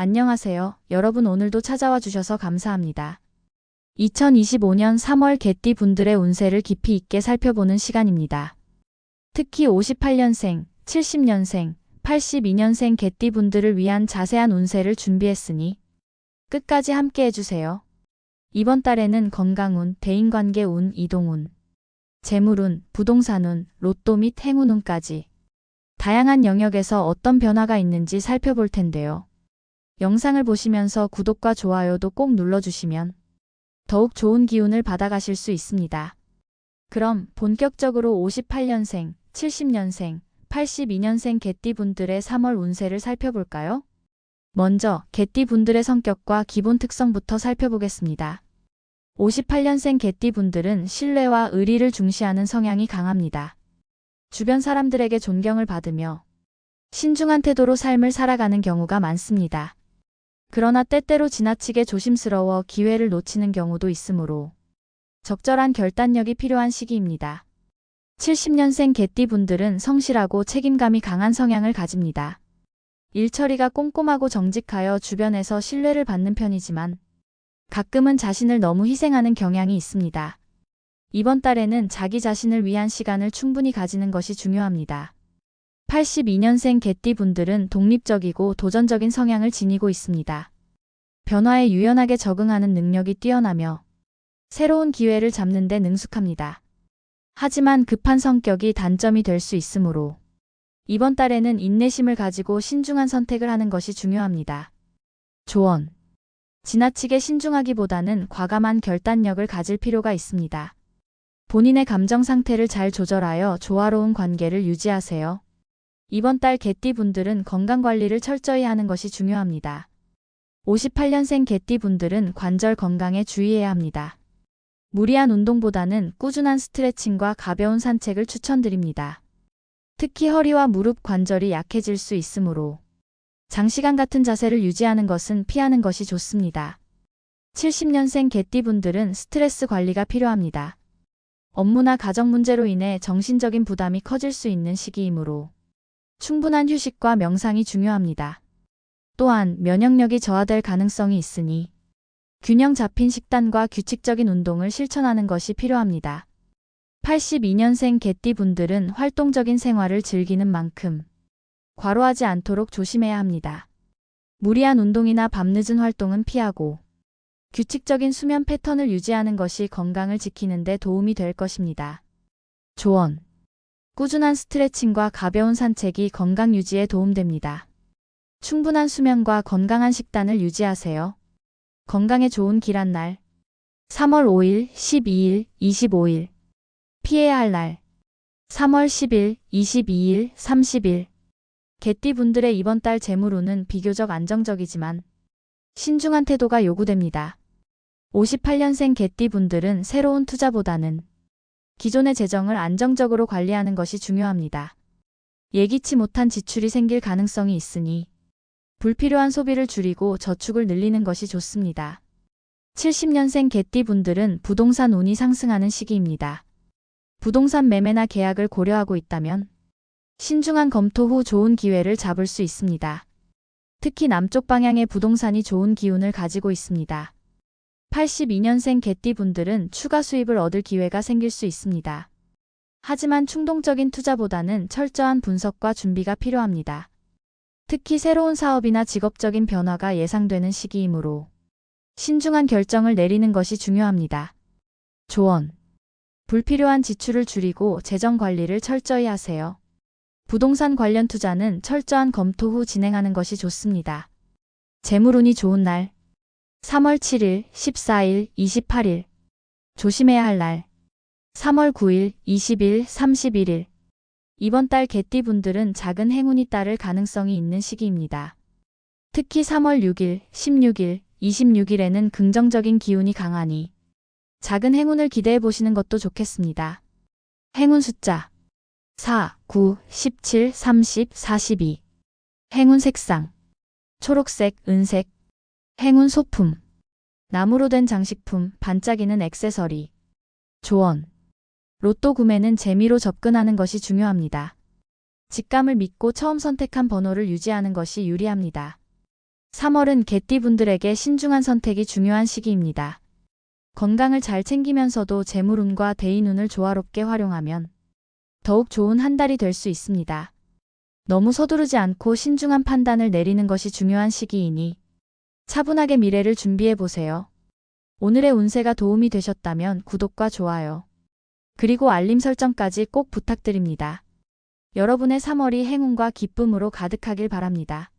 안녕하세요. 여러분 오늘도 찾아와 주셔서 감사합니다. 2025년 3월 개띠 분들의 운세를 깊이 있게 살펴보는 시간입니다. 특히 58년생, 70년생, 82년생 개띠 분들을 위한 자세한 운세를 준비했으니 끝까지 함께 해주세요. 이번 달에는 건강운, 대인관계운, 이동운, 재물운, 부동산운, 로또 및 행운운까지 다양한 영역에서 어떤 변화가 있는지 살펴볼 텐데요. 영상을 보시면서 구독과 좋아요도 꼭 눌러주시면 더욱 좋은 기운을 받아가실 수 있습니다. 그럼 본격적으로 58년생, 70년생, 82년생 개띠 분들의 3월 운세를 살펴볼까요? 먼저 개띠 분들의 성격과 기본 특성부터 살펴보겠습니다. 58년생 개띠 분들은 신뢰와 의리를 중시하는 성향이 강합니다. 주변 사람들에게 존경을 받으며 신중한 태도로 삶을 살아가는 경우가 많습니다. 그러나 때때로 지나치게 조심스러워 기회를 놓치는 경우도 있으므로 적절한 결단력이 필요한 시기입니다. 70년생 개띠 분들은 성실하고 책임감이 강한 성향을 가집니다. 일처리가 꼼꼼하고 정직하여 주변에서 신뢰를 받는 편이지만 가끔은 자신을 너무 희생하는 경향이 있습니다. 이번 달에는 자기 자신을 위한 시간을 충분히 가지는 것이 중요합니다. 82년생 개띠 분들은 독립적이고 도전적인 성향을 지니고 있습니다. 변화에 유연하게 적응하는 능력이 뛰어나며 새로운 기회를 잡는 데 능숙합니다. 하지만 급한 성격이 단점이 될 수 있으므로 이번 달에는 인내심을 가지고 신중한 선택을 하는 것이 중요합니다. 조언. 지나치게 신중하기보다는 과감한 결단력을 가질 필요가 있습니다. 본인의 감정 상태를 잘 조절하여 조화로운 관계를 유지하세요. 이번 달 개띠 분들은 건강 관리를 철저히 하는 것이 중요합니다. 58년생 개띠 분들은 관절 건강에 주의해야 합니다. 무리한 운동보다는 꾸준한 스트레칭과 가벼운 산책을 추천드립니다. 특히 허리와 무릎 관절이 약해질 수 있으므로 장시간 같은 자세를 유지하는 것은 피하는 것이 좋습니다. 70년생 개띠 분들은 스트레스 관리가 필요합니다. 업무나 가정 문제로 인해 정신적인 부담이 커질 수 있는 시기이므로 충분한 휴식과 명상이 중요합니다. 또한 면역력이 저하될 가능성이 있으니 균형 잡힌 식단과 규칙적인 운동을 실천하는 것이 필요합니다. 82년생 개띠 분들은 활동적인 생활을 즐기는 만큼 과로하지 않도록 조심해야 합니다. 무리한 운동이나 밤늦은 활동은 피하고 규칙적인 수면 패턴을 유지하는 것이 건강을 지키는 데 도움이 될 것입니다. 조언. 꾸준한 스트레칭과 가벼운 산책이 건강 유지에 도움됩니다. 충분한 수면과 건강한 식단을 유지하세요. 건강에 좋은 길한 날. 3월 5일, 12일, 25일. 피해야 할 날. 3월 10일, 22일, 30일. 개띠 분들의 이번 달 재물운은 비교적 안정적이지만 신중한 태도가 요구됩니다. 58년생 개띠 분들은 새로운 투자보다는 기존의 재정을 안정적으로 관리하는 것이 중요합니다. 예기치 못한 지출이 생길 가능성이 있으니 불필요한 소비를 줄이고 저축을 늘리는 것이 좋습니다. 70년생 개띠 분들은 부동산 운이 상승하는 시기입니다. 부동산 매매나 계약을 고려하고 있다면 신중한 검토 후 좋은 기회를 잡을 수 있습니다. 특히 남쪽 방향의 부동산이 좋은 기운을 가지고 있습니다. 82년생 개띠 분들은 추가 수입을 얻을 기회가 생길 수 있습니다. 하지만 충동적인 투자보다는 철저한 분석과 준비가 필요합니다. 특히 새로운 사업이나 직업적인 변화가 예상되는 시기이므로 신중한 결정을 내리는 것이 중요합니다. 조언. 불필요한 지출을 줄이고 재정 관리를 철저히 하세요. 부동산 관련 투자는 철저한 검토 후 진행하는 것이 좋습니다. 재물운이 좋은 날. 3월 7일, 14일, 28일. 조심해야 할 날. 3월 9일, 20일, 31일. 이번 달 개띠 분들은 작은 행운이 따를 가능성이 있는 시기입니다. 특히 3월 6일, 16일, 26일에는 긍정적인 기운이 강하니 작은 행운을 기대해 보시는 것도 좋겠습니다. 행운 숫자 4, 9, 17, 30, 42. 행운 색상. 초록색, 은색. 행운 소품. 나무로 된 장식품, 반짝이는 액세서리. 조언. 로또 구매는 재미로 접근하는 것이 중요합니다. 직감을 믿고 처음 선택한 번호를 유지하는 것이 유리합니다. 3월은 개띠 분들에게 신중한 선택이 중요한 시기입니다. 건강을 잘 챙기면서도 재물운과 대인운을 조화롭게 활용하면 더욱 좋은 한 달이 될 수 있습니다. 너무 서두르지 않고 신중한 판단을 내리는 것이 중요한 시기이니 차분하게 미래를 준비해 보세요. 오늘의 운세가 도움이 되셨다면 구독과 좋아요, 그리고 알림 설정까지 꼭 부탁드립니다. 여러분의 3월이 행운과 기쁨으로 가득하길 바랍니다.